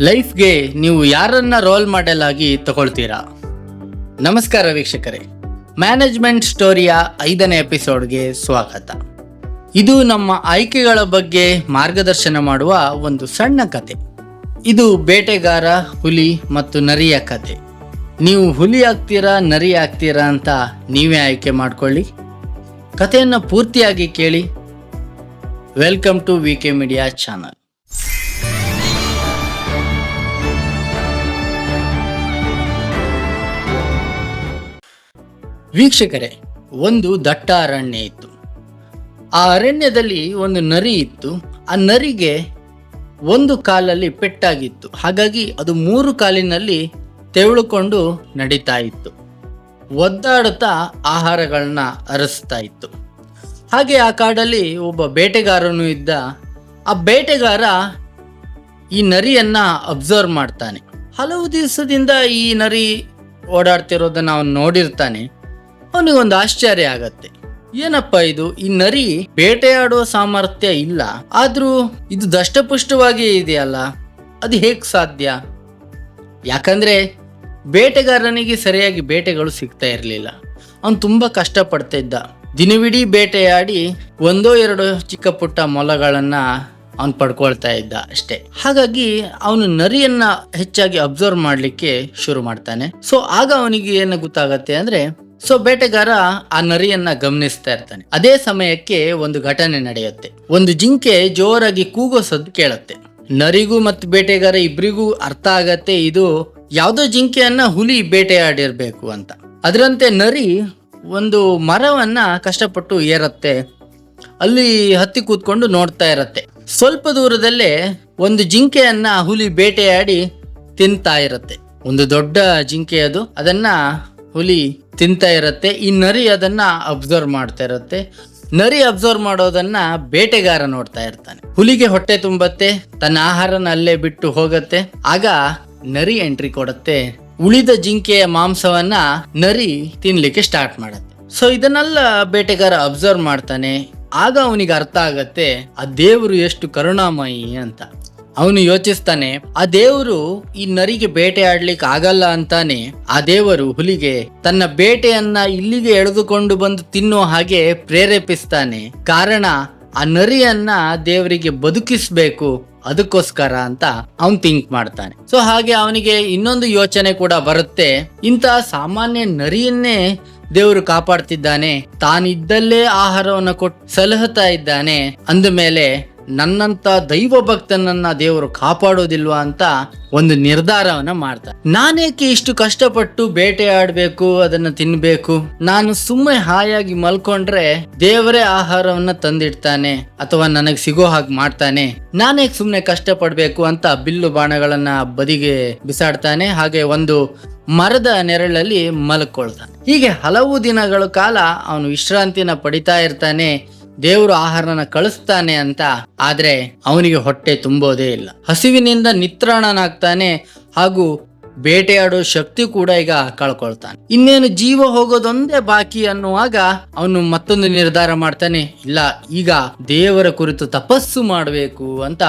ಲೈಫ್ಗೆ ನೀವು ಯಾರನ್ನ role model ಆಗಿ ತಗೊಳ್ತೀರಾ? ನಮಸ್ಕಾರ ವೀಕ್ಷಕರೇ. ಮ್ಯಾನೇಜ್ಮೆಂಟ್ ಸ್ಟೋರಿಯ ಐದನೇ ಎಪಿಸೋಡ್ಗೆ ಸ್ವಾಗತ. ಇದು ನಮ್ಮ ಆಯ್ಕೆಗಳ ಬಗ್ಗೆ ಮಾರ್ಗದರ್ಶನ ಮಾಡುವ ಒಂದು ಸಣ್ಣ ಕತೆ. ಇದು ಬೇಟೆಗಾರ, ಹುಲಿ ಮತ್ತು ನರಿಯ ಕತೆ. ನೀವು ಹುಲಿ ಆಗ್ತೀರಾ, ನರಿ ಆಗ್ತೀರಾ ಅಂತ ನೀವೇ ಆಯ್ಕೆ ಮಾಡ್ಕೊಳ್ಳಿ. ಕಥೆಯನ್ನು ಪೂರ್ತಿಯಾಗಿ ಕೇಳಿ. Welcome to V K media channel. ವೀಕ್ಷಕರೇ, ಒಂದು ದಟ್ಟ ಅರಣ್ಯ ಇತ್ತು. ಆ ಅರಣ್ಯದಲ್ಲಿ ಒಂದು ನರಿ ಇತ್ತು. ಆ ನರಿಗೆ ಒಂದು ಕಾಲಲ್ಲಿ ಪೆಟ್ಟಾಗಿತ್ತು. ಹಾಗಾಗಿ ಅದು ಮೂರು ಕಾಲಿನಲ್ಲಿ ತೆವಳುಕೊಂಡು ನಡೀತಾ ಇತ್ತು. ಒದ್ದಾಡುತ್ತಾ ಆಹಾರಗಳನ್ನ ಅರಸ್ತಾ ಇತ್ತು. ಹಾಗೆ ಆ ಕಾಡಲ್ಲಿ ಒಬ್ಬ ಬೇಟೆಗಾರನು ಇದ್ದ. ಆ ಬೇಟೆಗಾರ ಈ ನರಿಯನ್ನ ಅಬ್ಸರ್ವ್ ಮಾಡ್ತಾನೆ. ಹಲವು ದಿವಸದಿಂದ ಈ ನರಿ ಓಡಾಡ್ತಿರೋದನ್ನು ಅವನು ನೋಡಿರ್ತಾನೆ. ಅವನಿಗೊಂದು ಆಶ್ಚರ್ಯ ಆಗತ್ತೆ. ಏನಪ್ಪ ಇದು? ಈ ನರಿ ಬೇಟೆಯಾಡುವ ಸಾಮರ್ಥ್ಯ ಇಲ್ಲ. ಆದ್ರೂ ಇದು ದಷ್ಟಪುಷ್ಟವಾಗಿ ಇದೆಯಲ್ಲ? ಅದು ಹೇಗೆ ಸಾಧ್ಯ? ಯಾಕಂದ್ರೆ ಬೇಟೆಗಾರನಿಗೆ ಸರಿಯಾಗಿ ಬೇಟೆಗಳು ಸಿಗ್ತಾ ಇರಲಿಲ್ಲ. ಅವನು ತುಂಬಾ ಕಷ್ಟಪಡ್ತಾ ಇದ್ದ ದಿನವಿಡೀ ಬೇಟೆಯಾಡಿ ಒಂದೋ ಎರಡು ಚಿಕ್ಕ ಪುಟ್ಟ ಮೊಲಗಳನ್ನು ಅವನು ಪಡ್ಕೊಳ್ತಾ ಇದ್ದ ಅಷ್ಟೇ. ಹಾಗಾಗಿ ಅವನು ನರಿಯನ್ನ ಹೆಚ್ಚಾಗಿ ಅಬ್ಸರ್ವ್ ಮಾಡ್ಲಿಕ್ಕೆ ಶುರು ಮಾಡ್ತಾನೆ. ಸೊ, ಆಗ ಅವನಿಗೆ ಏನು ಗೊತ್ತಾಗತ್ತೆ ಅಂದ್ರೆ ಸೊ ಬೇಟೆಗಾರ ಆ ನರಿಯನ್ನ ಗಮನಿಸ್ತಾ ಇರ್ತಾನೆ. ಅದೇ ಸಮಯಕ್ಕೆ ಒಂದು ಘಟನೆ ನಡೆಯುತ್ತೆ. ಒಂದು ಜಿಂಕೆ ಜೋರಾಗಿ ಕೂಗೋ ಸದ್ದು ಕೇಳುತ್ತೆ. ನರಿಗೂ ಮತ್ತು ಬೇಟೆಗಾರ ಇಬ್ಬರಿಗೂ ಅರ್ಥ ಆಗತ್ತೆ, ಇದು ಯಾವುದೋ ಜಿಂಕೆಯನ್ನ ಹುಲಿ ಬೇಟೆಯಾಡಿರ್ಬೇಕು ಅಂತ. ಅದರಂತೆ ನರಿ ಒಂದು ಮರವನ್ನ ಕಷ್ಟಪಟ್ಟು ಏರತ್ತೆ. ಅಲ್ಲಿ ಹತ್ತಿ ಕೂತ್ಕೊಂಡು ನೋಡ್ತಾ ಇರತ್ತೆ. ಸ್ವಲ್ಪ ದೂರದಲ್ಲೇ ಒಂದು ಜಿಂಕೆಯನ್ನ ಹುಲಿ ಬೇಟೆಯಾಡಿ ತಿಂತಾ ಇರತ್ತೆ. ಒಂದು ದೊಡ್ಡ ಜಿಂಕೆ ಅದು. ಅದನ್ನ ಹುಲಿ ತಿಂತಾ ಇರತ್ತೆ. ಈ ನರಿ ಅದನ್ನ ಅಬ್ಸರ್ವ್ ಮಾಡ್ತಾ ಇರತ್ತೆ. ನರಿ ಅಬ್ಸರ್ವ್ ಮಾಡೋದನ್ನ ಬೇಟೆಗಾರ ನೋಡ್ತಾ ಇರ್ತಾನೆ. ಹುಲಿಗೆ ಹೊಟ್ಟೆ ತುಂಬತ್ತೆ, ತನ್ನ ಆಹಾರನ ಅಲ್ಲೇ ಬಿಟ್ಟು ಹೋಗತ್ತೆ. ಆಗ ನರಿ ಎಂಟ್ರಿ ಕೊಡುತ್ತೆ. ಉಳಿದ ಜಿಂಕೆಯ ಮಾಂಸವನ್ನ ನರಿ ತಿನ್ಲಿಕ್ಕೆ ಸ್ಟಾರ್ಟ್ ಮಾಡತ್ತೆ. ಸೊ ಇದನ್ನೆಲ್ಲ ಬೇಟೆಗಾರ ಅಬ್ಸರ್ವ್ ಮಾಡ್ತಾನೆ. ಆಗ ಅವನಿಗೆ ಅರ್ಥ ಆಗತ್ತೆ, ಆ ದೇವರು ಎಷ್ಟು ಕರುಣಾಮಯಿ ಅಂತ. ಅವನು ಯೋಚಿಸ್ತಾನೆ, ಆ ದೇವರು ಈ ನರಿಗೆ ಬೇಟೆ ಆಡ್ಲಿಕ್ಕೆ ಆಗಲ್ಲ ಅಂತಾನೆ. ಆ ದೇವರು ಹುಲಿಗೆ ತನ್ನ ಬೇಟೆಯನ್ನ ಇಲ್ಲಿಗೆ ಎಳೆದುಕೊಂಡು ಬಂದು ತಿನ್ನೋ ಹಾಗೆ ಪ್ರೇರೇಪಿಸ್ತಾನೆ. ಕಾರಣ, ಆ ನರಿಯನ್ನ ದೇವರಿಗೆ ಬದುಕಿಸ್ಬೇಕು, ಅದಕ್ಕೋಸ್ಕರ ಅಂತ ಅವನ್ ಥಿಂಕ್ ಮಾಡ್ತಾನೆ. ಸೊ ಹಾಗೆ ಅವನಿಗೆ ಇನ್ನೊಂದು ಯೋಚನೆ ಕೂಡ ಬರುತ್ತೆ. ಇಂತಹ ಸಾಮಾನ್ಯ ನರಿಯನ್ನೇ ದೇವರು ಕಾಪಾಡ್ತಿದ್ದಾನೆ. ತಾನಿದ್ದಲ್ಲೇ ಆಹಾರವನ್ನು ಕೊಟ್ಟು ಸಲಹುತ್ತಾ ಇದ್ದಾನೆ. ಅಂದ ಮೇಲೆ ನನ್ನಂತ ದೈವ ಭಕ್ತನನ್ನ ದೇವರು ಕಾಪಾಡೋದಿಲ್ವಾ ಅಂತ ಒಂದು ನಿರ್ಧಾರವನ್ನ ಮಾಡ್ತಾರೆ ನಾನೇಕೆ ಇಷ್ಟು ಕಷ್ಟಪಟ್ಟು ಬೇಟೆ ಆಡ್ಬೇಕು, ಅದನ್ನ ತಿನ್ಬೇಕು? ನಾನು ಸುಮ್ಮನೆ ಹಾಯಾಗಿ ಮಲ್ಕೊಂಡ್ರೆ ದೇವರೇ ಆಹಾರವನ್ನ ತಂದಿಡ್ತಾನೆ, ಅಥವಾ ನನಗೆ ಸಿಗೋ ಹಾಗೆ ಮಾಡ್ತಾನೆ. ನಾನೇಕೆ ಸುಮ್ಮನೆ ಕಷ್ಟಪಡಬೇಕು ಅಂತ ಬಿಲ್ಲು ಬಾಣಗಳನ್ನ ಬದಿಗೆ ಬಿಸಾಡ್ತಾನೆ, ಹಾಗೆ ಒಂದು ಮರದ ನೆರಳಲ್ಲಿ ಮಲ್ಕೊಳ್ತಾನೆ. ಹೀಗೆ ಹಲವು ದಿನಗಳ ಕಾಲ ಅವನು ವಿಶ್ರಾಂತಿನ ಪಡಿತಾ ಇರ್ತಾನೆ ದೇವರು ಆಹಾರನ ಕಳಿಸ್ತಾನೆ ಅಂತ, ಆದ್ರೆ ಅವನಿಗೆ ಹೊಟ್ಟೆ ತುಂಬೋದೇ ಇಲ್ಲ. ಹಸಿವಿನಿಂದ ನಿತ್ರಾಣನಾಗ್ತಾನೆ ಹಾಗೂ ಬೇಟೆಯಾಡೋ ಶಕ್ತಿ ಕೂಡ ಈಗ ಕಳ್ಕೊಳ್ತಾನೆ. ಇನ್ನೇನು ಜೀವ ಹೋಗೋದೊಂದೇ ಬಾಕಿ ಅನ್ನುವಾಗ ಅವನು ಮತ್ತೊಂದು ನಿರ್ಧಾರ ಮಾಡ್ತಾನೆ, ಇಲ್ಲ, ಈಗ ದೇವರ ಕುರಿತು ತಪಸ್ಸು ಮಾಡಬೇಕು ಅಂತ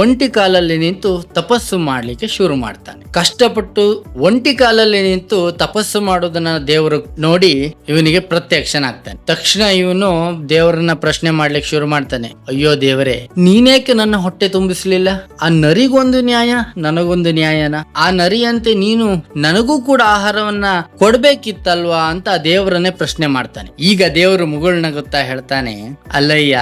ಒಂಟಿ ಕಾಲಲ್ಲಿ ನಿಂತು ತಪಸ್ಸು ಮಾಡ್ಲಿಕ್ಕೆ ಶುರು ಮಾಡ್ತಾನೆ. ಕಷ್ಟಪಟ್ಟು ಒಂಟಿ ಕಾಲಲ್ಲಿ ನಿಂತು ತಪಸ್ಸು ಮಾಡೋದನ್ನ ದೇವರು ನೋಡಿ ಇವನಿಗೆ ಪ್ರತ್ಯಕ್ಷನಾಗ್ತಾನೆ. ತಕ್ಷಣ ಇವನು ದೇವರನ್ನ ಪ್ರಶ್ನೆ ಮಾಡ್ಲಿಕ್ಕೆ ಶುರು ಮಾಡ್ತಾನೆ. ಅಯ್ಯೋ ದೇವರೇ ನೀನೇಕೆ ನನ್ನ ಹೊಟ್ಟೆ ತುಂಬಿಸ್ಲಿಲ್ಲ? ಆ ನರಿಗೊಂದು ನ್ಯಾಯ, ನನಗೊಂದು ನ್ಯಾಯನ. ಆ ನರಿಯಂತೆ ನೀನು ನನಗೂ ಕೂಡ ಆಹಾರವನ್ನ ಕೊಡ್ಬೇಕಿತ್ತಲ್ವಾ ಅಂತ ದೇವರನ್ನೇ ಪ್ರಶ್ನೆ ಮಾಡ್ತಾನೆ. ಈಗ ದೇವರು ಮುಗುಳ್ನಗುತ್ತಾ ಹೇಳ್ತಾನೆ, ಅಲ್ಲಯ್ಯ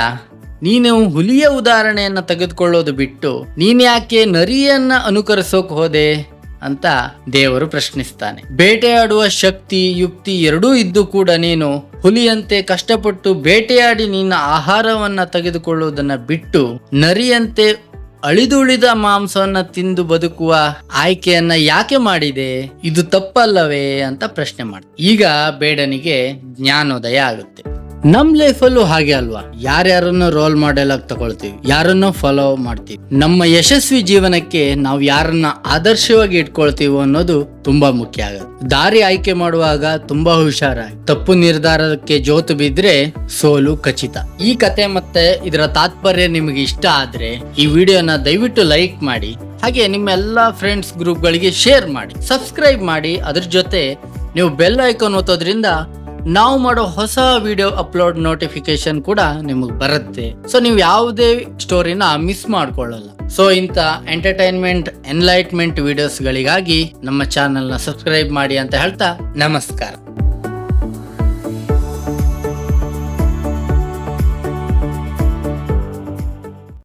ನೀನು ಹುಲಿಯ ಉದಾಹರಣೆಯನ್ನ ತೆಗೆದುಕೊಳ್ಳೋದು ಬಿಟ್ಟು ನೀನ್ಯಾಕೆ ನರಿಯನ್ನ ಅನುಕರಿಸೋಕ್ ಹೋದೆ ಅಂತ ದೇವರು ಪ್ರಶ್ನಿಸ್ತಾನೆ. ಬೇಟೆಯಾಡುವ ಶಕ್ತಿ, ಯುಕ್ತಿ ಎರಡೂ ಇದ್ದು ಕೂಡ ನೀನು ಹುಲಿಯಂತೆ ಕಷ್ಟಪಟ್ಟು ಬೇಟೆಯಾಡಿ ನಿನ್ನ ಆಹಾರವನ್ನ ತೆಗೆದುಕೊಳ್ಳುವುದನ್ನ ಬಿಟ್ಟು ನರಿಯಂತೆ ಅಳಿದುಳಿದ ಮಾಂಸವನ್ನ ತಿಂದು ಬದುಕುವ ಆಯ್ಕೆಯನ್ನ ಯಾಕೆ ಮಾಡಿದೆ? ಇದು ತಪ್ಪಲ್ಲವೇ ಅಂತ ಪ್ರಶ್ನೆ ಮಾಡ್ತಾರೆ ಈಗ ಬೇಡನಿಗೆ ಜ್ಞಾನೋದಯ ಆಗುತ್ತೆ. ನಮ್ ಲೈಫಲ್ಲೂ ಹಾಗೆ ಅಲ್ವಾ? ಯಾರ್ಯಾರನ್ನ ರೋಲ್ ಮಾಡೆಲ್ ಆಗಿ ತಗೊಳ್ತೀವಿ, ಯಾರನ್ನ ಫಾಲೋ ಮಾಡ್ತೀವಿ? ನಮ್ಮ ಯಶಸ್ವಿ ಜೀವನಕ್ಕೆ ನಾವು ಯಾರನ್ನ ಆದರ್ಶವಾಗಿ ಇಟ್ಕೊಳ್ತೀವೋ ಅನ್ನೋದು ತುಂಬಾ ಮುಖ್ಯ ಆಗುತ್ತೆ. ದಾರಿ ಆಯ್ಕೆ ಮಾಡುವಾಗ ತುಂಬಾ ಹುಷಾರಾಗಿ. ತಪ್ಪು ನಿರ್ಧಾರಕ್ಕೆ ಜೋತು ಬಿದ್ರೆ ಸೋಲು ಖಚಿತ. ಈ ಕತೆ ಮತ್ತೆ ಇದರ ತಾತ್ಪರ್ಯ ನಿಮಗೆ ಇಷ್ಟ ಆದ್ರೆ ಈ ವಿಡಿಯೋನ ದಯವಿಟ್ಟು ಲೈಕ್ ಮಾಡಿ, ಹಾಗೆ ನಿಮ್ಮ ಎಲ್ಲಾ ಫ್ರೆಂಡ್ಸ್ ಗ್ರೂಪ್ಗಳಿಗೆ ಶೇರ್ ಮಾಡಿ ಸಬ್ಸ್ಕ್ರೈಬ್ ಮಾಡಿ. ಅದ್ರ ಜೊತೆ ನೀವು ಬೆಲ್ ಐಕಾನ್ ಒತ್ತೋದ್ರಿಂದ ನಾವು ಮಾಡೋ ಹೊಸ ವಿಡಿಯೋ ಅಪ್ಲೋಡ್ ನೋಟಿಫಿಕೇಶನ್ ಕೂಡ ನಿಮಗೆ ಬರುತ್ತೆ. ಸೊ ನೀವು ಯಾವುದೇ ಸ್ಟೋರಿನ ಮಿಸ್ ಮಾಡ್ಕೊಳ್ಳಲ್ಲ. ಸೊ ಇಂಥ ಎಂಟರ್ಟೈನ್ಮೆಂಟ್ ಎನ್ಲೈಟ್ಮೆಂಟ್ ವಿಡಿಯೋಸ್ಗಳಿಗಾಗಿ ನಮ್ಮ ಚಾನೆಲ್ನ ಸಬ್ಸ್ಕ್ರೈಬ್ ಮಾಡಿ ಅಂತ ಹೇಳ್ತಾ ನಮಸ್ಕಾರ.